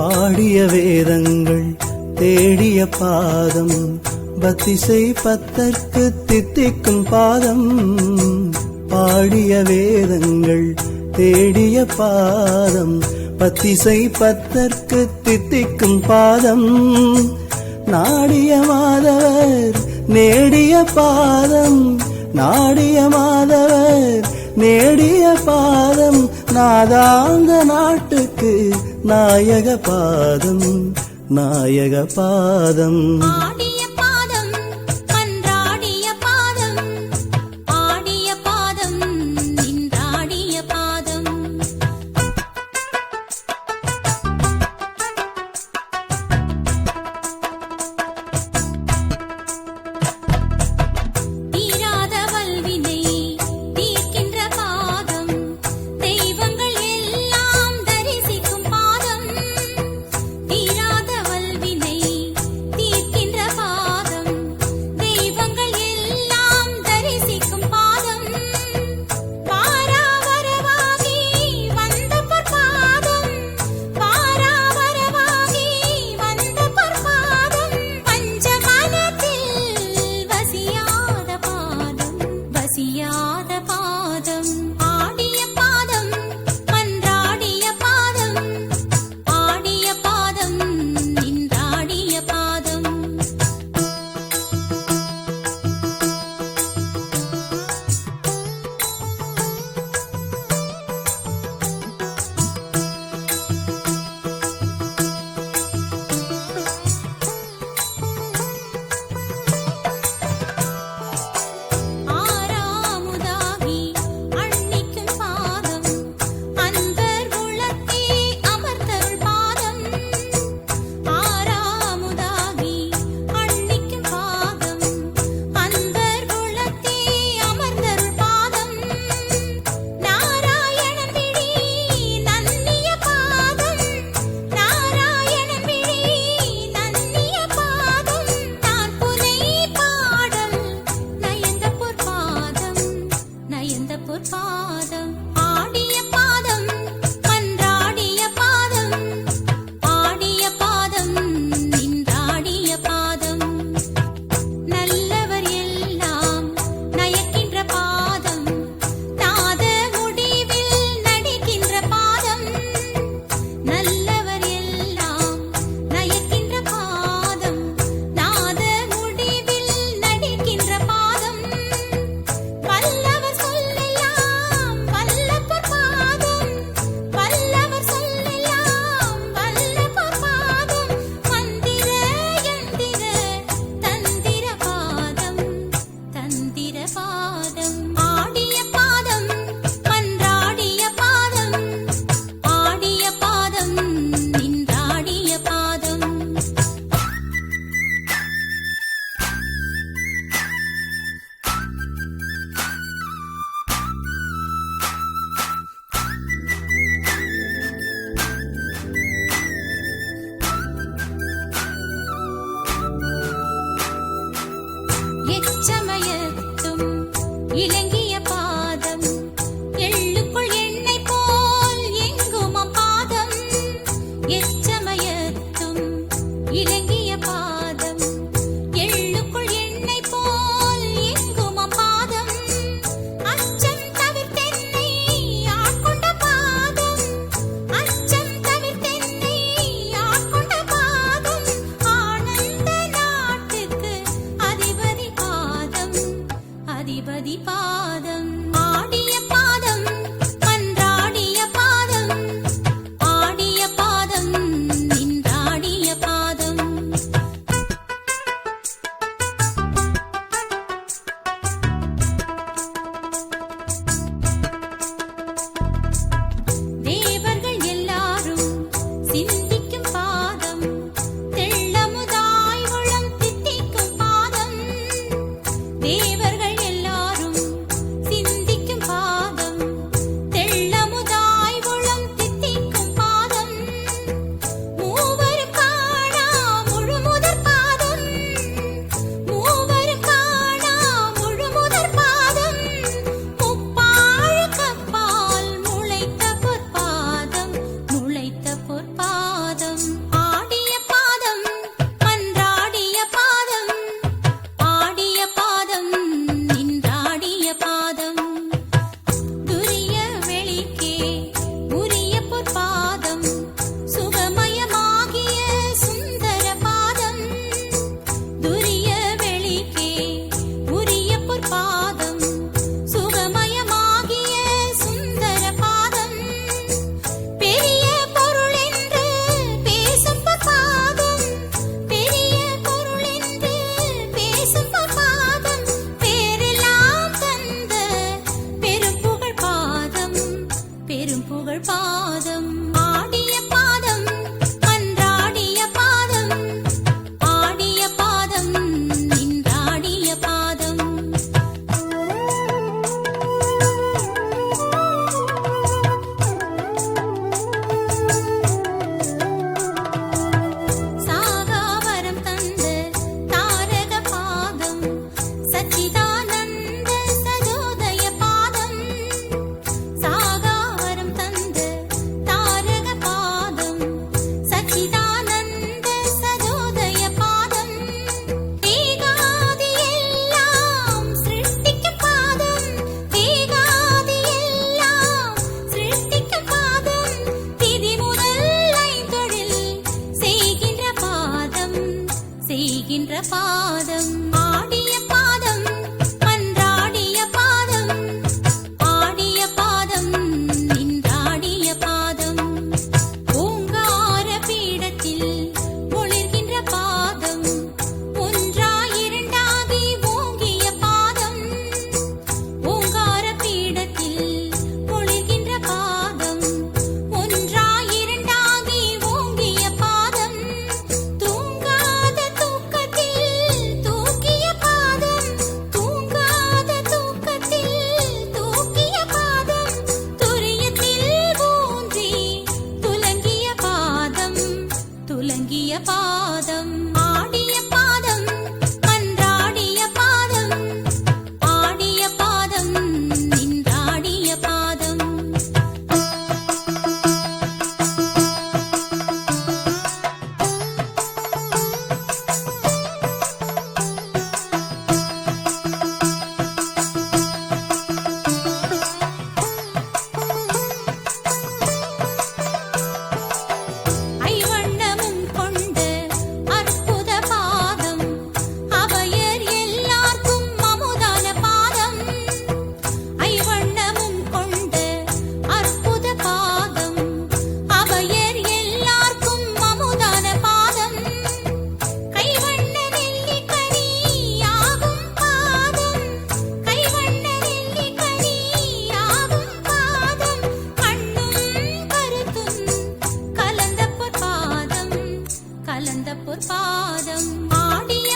பாடிய வேதங்கள் தேடிய பாதம் பத்திசை பத்தற்கு தித்திக்கும் பாதம். பாடிய வேதங்கள் தேடிய பாதம் பத்திசை பத்தற்கு தித்திக்கும் பாதம். நாடிய மாதவர் நேடிய பாதம். நாடிய மாதவர் நேடிய பாதம். நாதாந்த நாட்டுக்கு நாயக பாதம் நாயக பாதம். எச்சமயத்தும் இலங்கை ஆதிபாதம் ஆடிய பொற்பாதம் ஆடிய